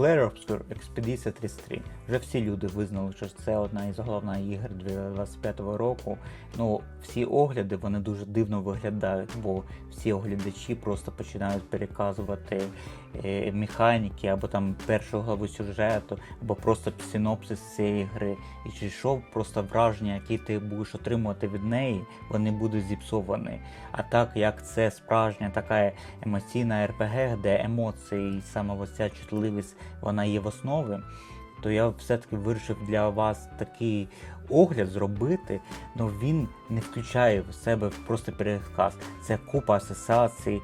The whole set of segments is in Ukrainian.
Clair Obscure Expedition 33. Вже всі люди визнали, що це одна із головних ігор 2025 року. Ну, всі огляди вони дуже дивно виглядають, бо всі оглядачі просто починають переказувати е, механіки або там першу главу сюжету, або просто синопсис цієї гри. І чи що просто враження, які ти будеш отримувати від неї, вони будуть зіпсовані. А так як це справжня така емоційна РПГ, де емоції і саме ось ця чутливість вона є в основі, то я все-таки вирішив для вас такий огляд зробити, але він не включає в себе просто пересказ. Це купа асоціацій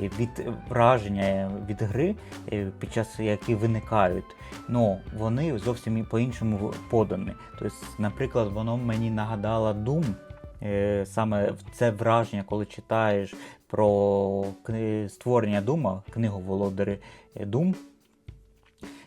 е, від враження від гри, е, під час які виникають. Ну вони зовсім по-іншому подані. Тобто, наприклад, воно мені нагадало Doom, Е, саме це враження, коли читаєш про створення Дума, книгу Володарі Дум,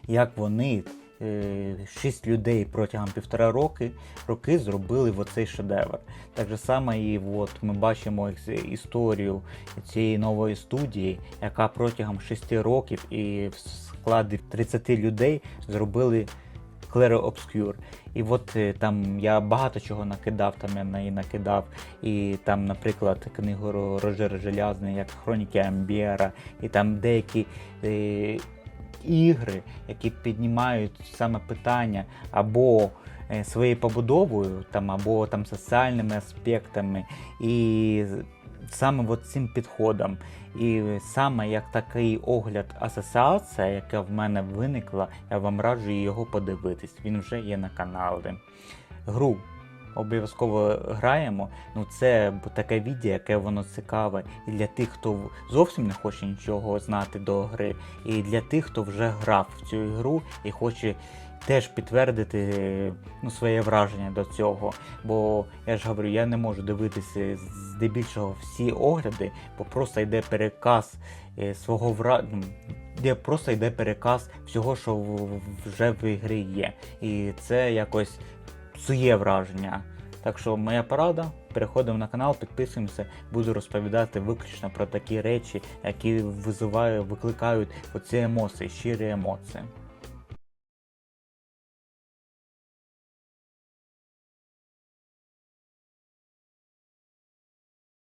як вони. е, Шість людей протягом півтора роки, роки зробили в оцей шедевр. Так же само і от ми бачимо історію цієї нової студії, яка протягом шести років і в складі 30 людей зробили Claro Obscure. І от е, там я багато чого накидав, там я неї накидав. І там, наприклад, книгу Ро- Рожера Желязний, як Хроніки Амбєра, і там деякі е, ігри, які піднімають саме питання або е, своєю побудовою, там, або там соціальними аспектами. І саме от цим підходом. І саме як такий огляд асоціація, яка в мене виникла, я вам раджу його подивитись. Він вже є на каналі. Гру обов'язково граємо. Ну це таке відео, яке воно цікаве і для тих, хто зовсім не хоче нічого знати до гри, і для тих, хто вже грав в цю ігру і хоче теж підтвердити ну, своє враження до цього. Бо я ж говорю, я не можу дивитися здебільшого всі огляди, бо просто йде переказ е, свого вра... ну, де просто йде переказ всього, що вже в ігрі є. І це якось псує враження. Так що моя порада, переходимо на канал, підписуємося, буду розповідати виключно про такі речі, які визивають, викликають оці емоції, щирі емоції.